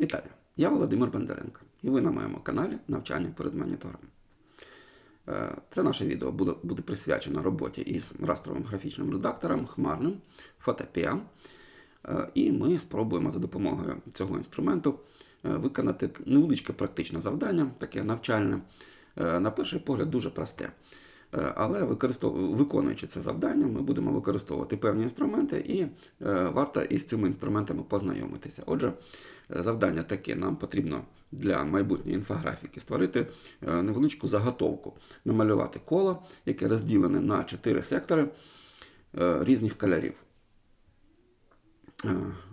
Вітаю! Я Володимир Бондаренко, і ви на моєму каналі Навчання перед монітором. Е, Це наше відео буде, буде присвячено роботі із растровим графічним редактором хмарним Photopea. Е, І ми спробуємо за допомогою цього інструменту е, виконати невеличке практичне завдання, таке навчальне. На перший погляд, дуже просте. Е, Але використов... виконуючи це завдання, ми будемо використовувати певні інструменти, і е, варто із цими інструментами познайомитися. Отже, завдання таке: нам потрібно для майбутньої інфографіки створити е, невеличку заготовку, намалювати коло, яке розділене на 4 сектори різних кольорів.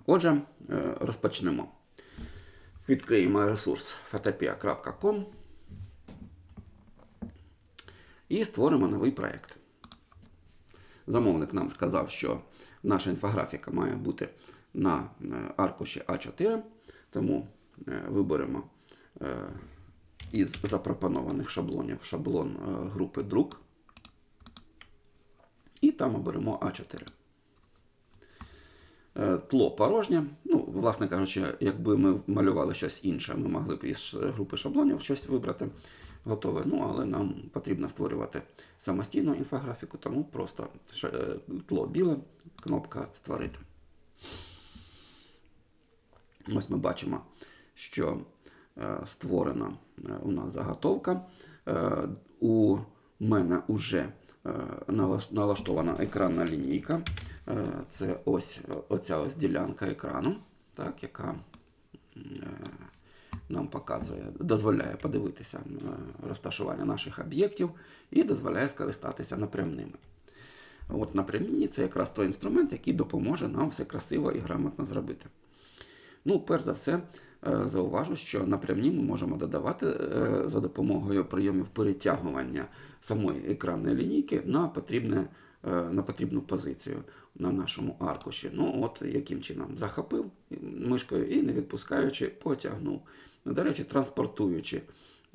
Отже, розпочнемо. Відкриємо ресурс photopea.com і створимо новий проєкт. Замовник нам сказав, що наша інфографіка має бути на е, аркуші А4, тому е, виберемо е, із запропонованих шаблонів шаблон групи друк. І там оберемо А4. Е, Тло порожнє. Ну, власне кажучи, якби ми малювали щось інше, ми могли б із групи шаблонів щось вибрати готове. Ну, але нам потрібно створювати самостійну інфографіку, тому просто е, тло біле, кнопка Створити. Ось ми бачимо, що е, створена е, у нас заготовка. У мене вже налаштована екранна лінійка. Це ось оця ось ділянка екрану, так, яка нам показує, дозволяє подивитися розташування наших об'єктів і дозволяє скористатися напрямними. От напрямні це якраз той інструмент, який допоможе нам все красиво і грамотно зробити. Ну, перш за все, е, зауважу, що напрямні ми можемо додавати е, за допомогою прийомів перетягування самої екранної лінійки на, потрібне, е, на потрібну позицію на нашому аркуші. Ну, от яким чином захопив мишкою і не відпускаючи, потягнув. Ну, До речі, транспортуючи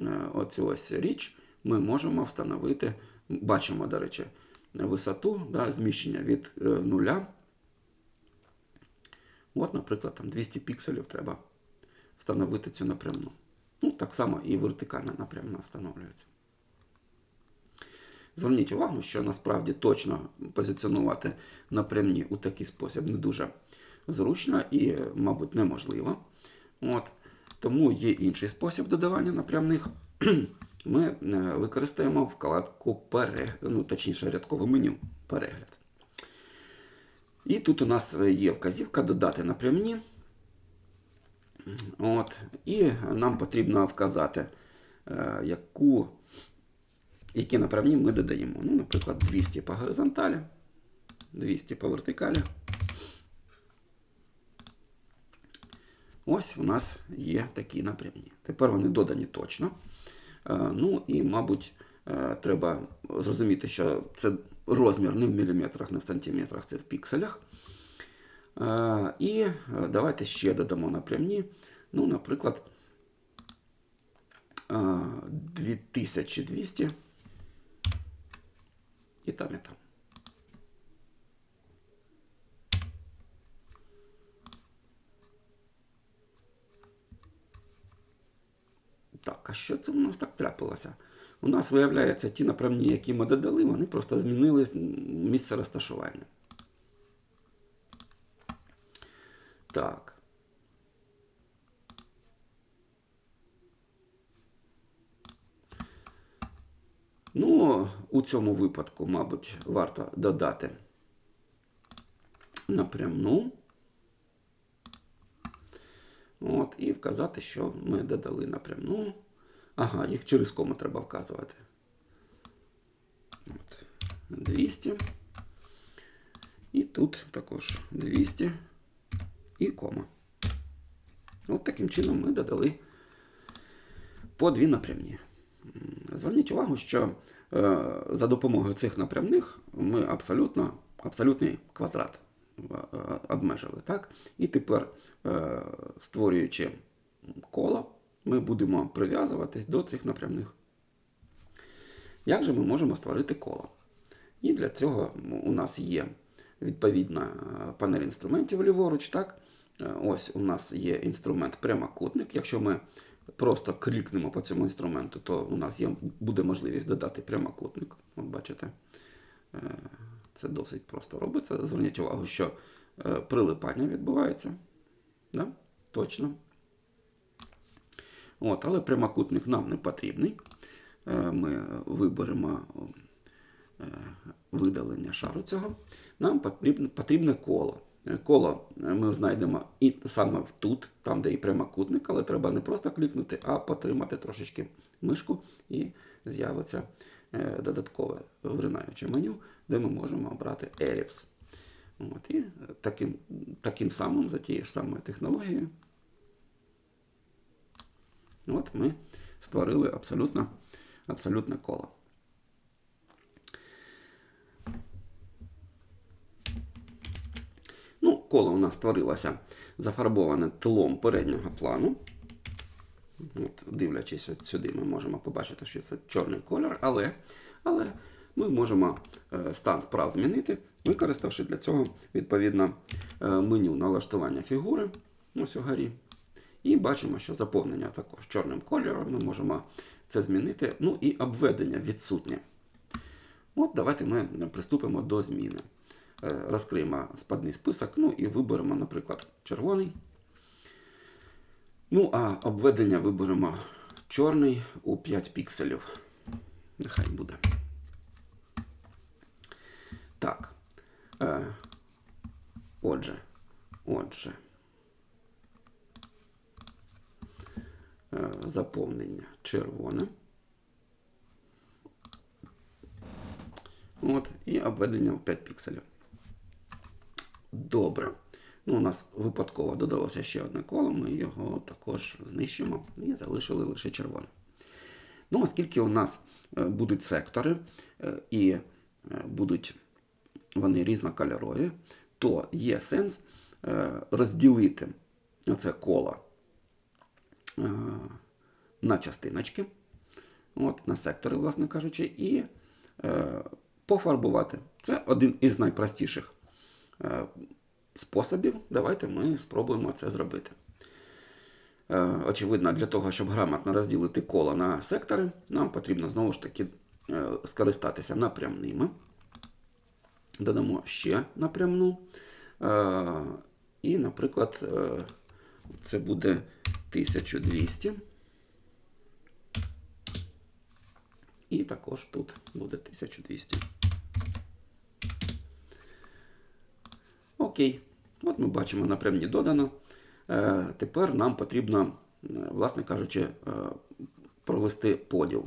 е, оцю ось річ, ми можемо встановити, бачимо, до речі, висоту, да, зміщення від е, нуля. От, наприклад, там 200 пікселів треба встановити цю напрямну. Ну, так само і вертикальна напрямна встановлюється. Зверніть увагу, що насправді точно позиціонувати напрямні у такий спосіб не дуже зручно і, мабуть, неможливо. От. Тому є інший спосіб додавання напрямних. Ми е, використаємо вкладку перегляд, ну, точніше, рядкове меню перегляд. І тут у нас є вказівка додати напрямні. От. І нам потрібно вказати, е, яку, які направні ми додаємо. Ну, наприклад, 200 по горизонталі, 200 по вертикалі. Ось у нас є такі напрямні. Тепер вони додані точно. Е, Ну і, мабуть, е, треба зрозуміти, що це розмір не в міліметрах, не в сантиметрах, це в пікселях. Е, І давайте ще додамо напрямні. Ну, наприклад, е, 2200 і там, і там. Так, а що це у нас так трапилося? У нас, виявляється, ті направні, які ми додали, вони просто змінили місце розташування. Так. Ну, у цьому випадку, мабуть, варто додати напрямну. От, і вказати, що ми додали напрямну. Ага, їх через кому треба вказувати. От, 200. І тут також 200 і кома. От таким чином ми додали по дві напрямні. Зверніть увагу, що е, за допомогою цих напрямних ми абсолютно, абсолютний квадрат обмежили. Так? І тепер, е, створюючи коло, ми будемо прив'язуватись до цих напрямних. Як же ми можемо створити коло? І для цього у нас є відповідна е, панель інструментів ліворуч, так? Е, Ось у нас є інструмент прямокутник. Якщо ми просто клікнемо по цьому інструменту, то у нас є, буде можливість додати прямокутник. От бачите, е, це досить просто робиться. Зверніть увагу, що е, прилипання відбувається. Да? Точно. От, але прямокутник нам не потрібний. Е, Ми виберемо е, видалення шару цього. Нам потрібне, потрібне коло. Коло ми знайдемо і саме тут, там, де і прямокутник, але треба не просто клікнути, а потримати трошечки мишку і з'явиться додаткове виринаюче меню, де ми можемо обрати Ellipse. От, і таким, таким самим, за тією ж самою технологією, От ми створили абсолютно, абсолютне коло. Ну, коло у нас створилося зафарбоване тлом переднього плану. От, дивлячись от сюди, ми можемо побачити, що це чорний колір, але, але ми можемо е, стан справ змінити, використавши для цього відповідно е, меню налаштування фігури ось угорі. І бачимо, що заповнення також чорним кольором. Ми можемо це змінити. Ну і обведення відсутнє. От давайте ми приступимо до зміни. Е, Розкриємо спадний список, ну і виберемо, наприклад, червоний. Ну, а обведення виберемо чорний у 5 пікселів. Нехай буде. Так. Е, Отже, отже. Е, заповнення червоне. От, і обведення в 5 пікселів. Добре. Ну, у нас випадково додалося ще одне коло, ми його також знищимо і залишили лише червоне. Ну, оскільки у нас е, будуть сектори е, і будуть вони різнокольорові, то є сенс е, розділити оце коло е, на частиночки, от, на сектори, власне кажучи, і е, пофарбувати. Це один із найпростіших способів. Давайте ми спробуємо це зробити. Очевидно, для того, щоб грамотно розділити коло на сектори, нам потрібно знову ж таки скористатися напрямними. Додамо ще напрямну. Е, І, наприклад, е, це буде 1200. І також тут буде 1200. Окей. От ми бачимо напрямні додано. Е, Тепер нам потрібно, власне кажучи, провести поділ.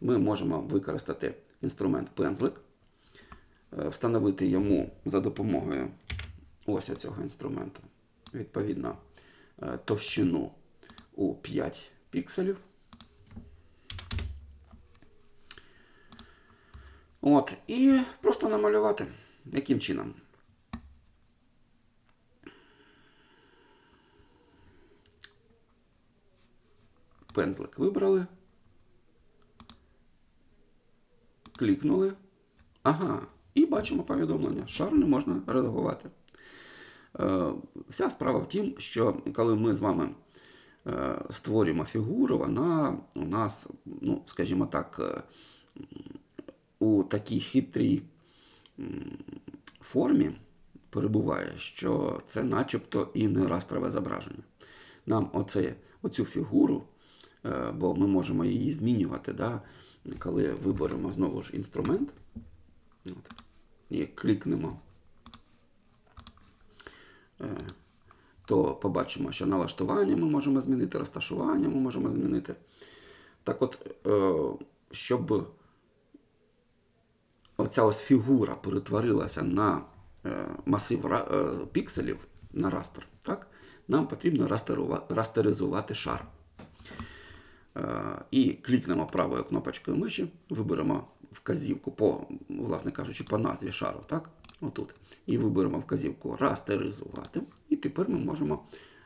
Ми можемо використати інструмент пензлик, встановити йому за допомогою ось цього інструменту, відповідно, е, товщину у 5 пікселів. От, і просто намалювати. Яким чином? Пензлик вибрали. Клікнули. Ага. І бачимо повідомлення. Шар не можна редагувати. Е, вся справа в тім, що коли ми з вами е, створюємо фігуру, вона у нас, ну, скажімо так, е, у такій хитрій формі перебуває, що це начебто і не растрове зображення. Нам оце, оцю фігуру, бо ми можемо її змінювати, да, коли виберемо знову ж інструмент от, і клікнемо, е, то побачимо, що налаштування ми можемо змінити, розташування ми можемо змінити. Так от, е, щоб оця ось фігура перетворилася на е, масив пікселів на растер, так? нам потрібно растеризувати шар. І клікнемо правою кнопочкою миші, виберемо вказівку по, власне кажучи, по назві шару, так? Отут. І виберемо вказівку растеризувати. І тепер ми можемо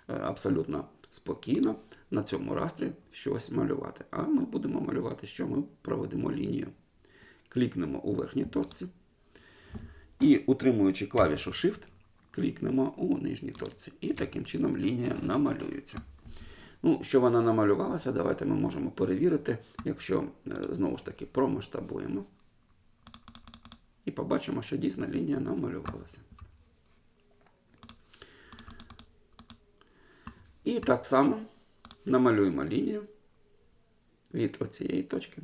е, абсолютно спокійно на цьому растрі щось малювати. А ми будемо малювати, що ми проведемо лінію. Клікнемо у верхній точці і, утримуючи клавішу Shift, клікнемо у нижній точці. І таким чином лінія намалюється. Ну, що вона намалювалася, давайте ми можемо перевірити, якщо е, знову ж таки промасштабуємо. І побачимо, що дійсно лінія намалювалася. І так само намалюємо лінію від оцієї точки.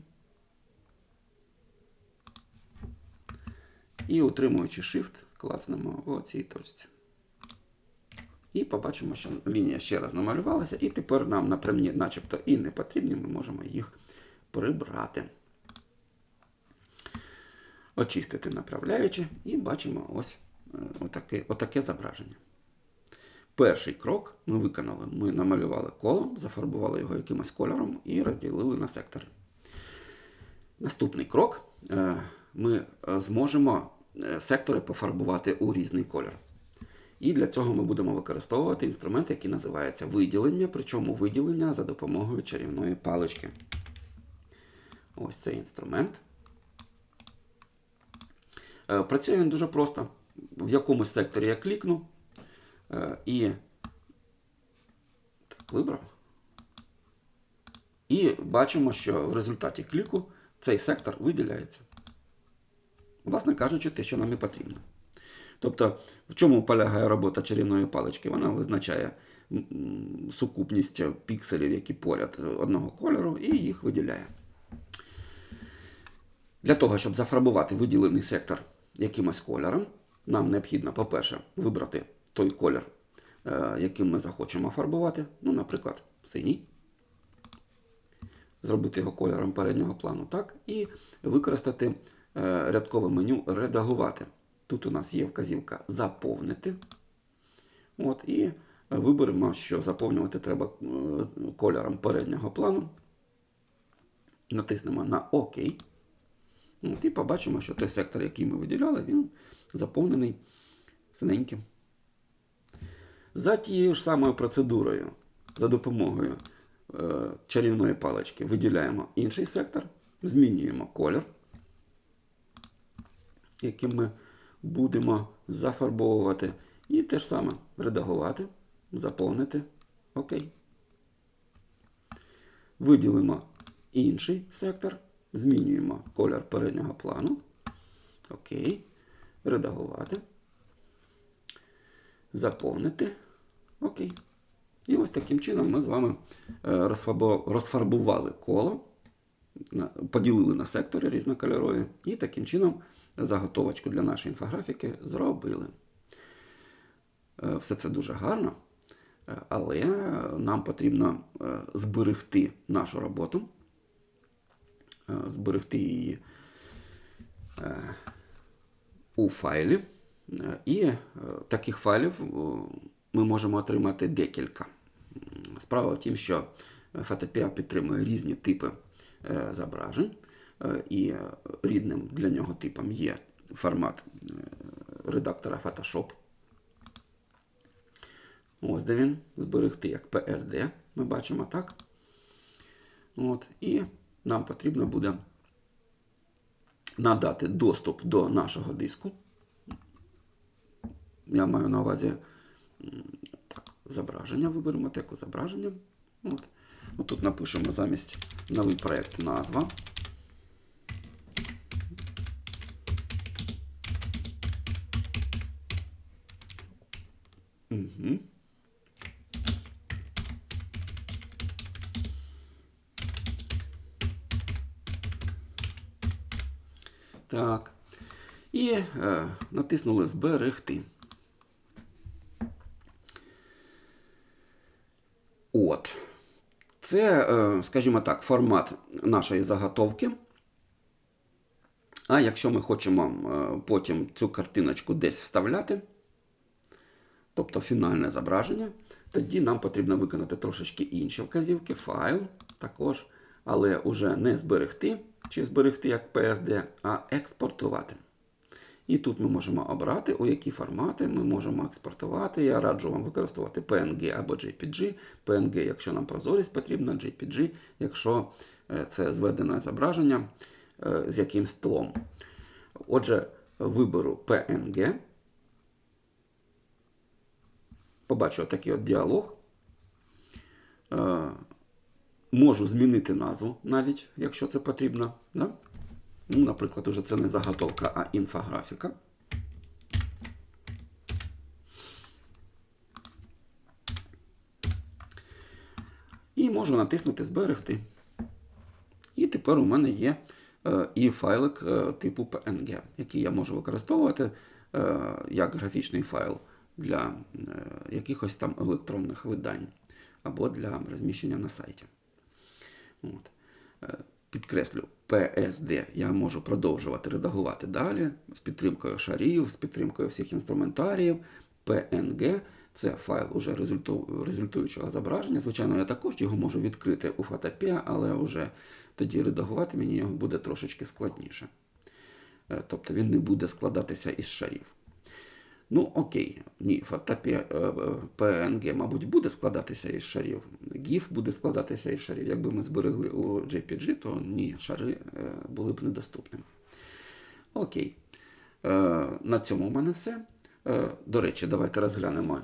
І утримуючи Shift, клацнемо в цій точці. І побачимо, що лінія ще раз намалювалася, і тепер нам напрямні, начебто і не потрібні, ми можемо їх прибрати. Очистити направляючи, і бачимо ось е, отаке, отаке зображення. Перший крок ми виконали. Ми намалювали коло, зафарбували його якимось кольором і розділили на сектори. Наступний крок е, ми е, зможемо сектори пофарбувати у різний колір. І для цього ми будемо використовувати інструмент, який називається виділення, причому виділення за допомогою чарівної палички. Ось цей інструмент. Е, Працює він дуже просто. В якомусь секторі я клікну е, і так, вибрав. І бачимо, що в результаті кліку цей сектор виділяється. Власне кажучи, те, що нам і потрібно. Тобто, в чому полягає робота чарівної палички? Вона визначає сукупність пікселів, які поряд одного кольору, і їх виділяє. Для того, щоб зафарбувати виділений сектор якимось кольором, нам необхідно, по-перше, вибрати той колір, е, яким ми захочемо фарбувати. Ну, наприклад, синій. Зробити його кольором переднього плану, так, і використати е, рядкове меню Редагувати. Тут у нас є вказівка Заповнити. От, І виберемо, що заповнювати треба е, кольором переднього плану. Натиснемо на ОК. От, і побачимо, що той сектор, який ми виділяли, він заповнений синеньким. За тією ж самою процедурою, за допомогою е, чарівної палички, виділяємо інший сектор, змінюємо колір, яким ми будемо зафарбовувати. І те ж саме редагувати, заповнити. Окей. Виділимо інший сектор, змінюємо колір переднього плану. Окей. Редагувати. Заповнити. Окей. І ось таким чином ми з вами е, розфарбували коло, поділили на сектори різнокольорові, і таким чином заготовочку для нашої інфографіки зробили. Е, Все це дуже гарно, е, але нам потрібно е, зберегти нашу роботу, зберегти її у файлі. І таких файлів ми можемо отримати декілька. Справа в тім, що Photopea підтримує різні типи зображень, і е, рідним для нього типом є формат е, редактора Photoshop. Ось де він зберегти як PSD, ми бачимо так. От, і нам потрібно буде надати доступ до нашого диску. Я маю на увазі так, зображення. Виберемо теку зображення. От. От тут напишемо замість новий проєкт назва. Угу. Так. І е, натиснули Зберегти. От. Це, е, скажімо так, формат нашої заготовки. А якщо ми хочемо е, потім цю картиночку десь вставляти, тобто фінальне зображення, тоді нам потрібно виконати трошечки інші вказівки, файл також, але вже не зберегти чи зберегти як PSD, а експортувати. І тут ми можемо обрати, у які формати ми можемо експортувати. Я раджу вам використовувати PNG або JPG. PNG, якщо нам прозорість потрібна, JPG, якщо е, це зведене зображення е, з якимсь тлом. Отже, виберу PNG. побачу такий от діалог. Е, можу змінити назву навіть, якщо це потрібно. Да? Ну, наприклад, уже це не заготовка, а інфографіка. І можу натиснути Зберегти. І тепер у мене є е, і файлик е, типу PNG, який я можу використовувати е, як графічний файл для якихось там електронних видань або для розміщення на сайті. От. Підкреслю, PSD я можу продовжувати редагувати далі з підтримкою шарів, з підтримкою всіх інструментаріїв. PNG це файл уже результу- результуючого зображення. Звичайно, я також його можу відкрити у Photopea, але вже тоді редагувати мені його буде трошечки складніше. Е, Тобто він не буде складатися із шарів. Ну, окей, ні, Photopea е, е, PNG, мабуть, буде складатися із шарів. GIF буде складатися із шарів. Якби ми зберегли у JPG, то ні, шари е, були б недоступними. Окей. Е, На цьому в мене все. Е, До речі, давайте розглянемо,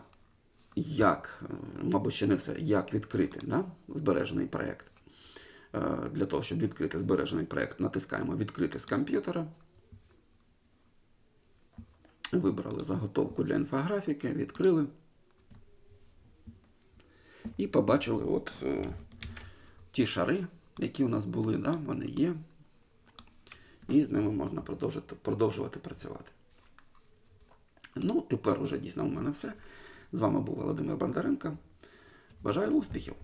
як, мабуть, ще не все, як відкрити да, збережений проєкт. Для того, щоб відкрити збережений проєкт, натискаємо Відкрити з комп'ютера. Вибрали заготовку для інфографіки, відкрили. І побачили от е, ті шари, які у нас були, да, вони є. І з ними можна продовжити, продовжувати працювати. Ну, тепер уже дійсно у мене все. З вами був Володимир Бондаренко. Бажаю успіхів!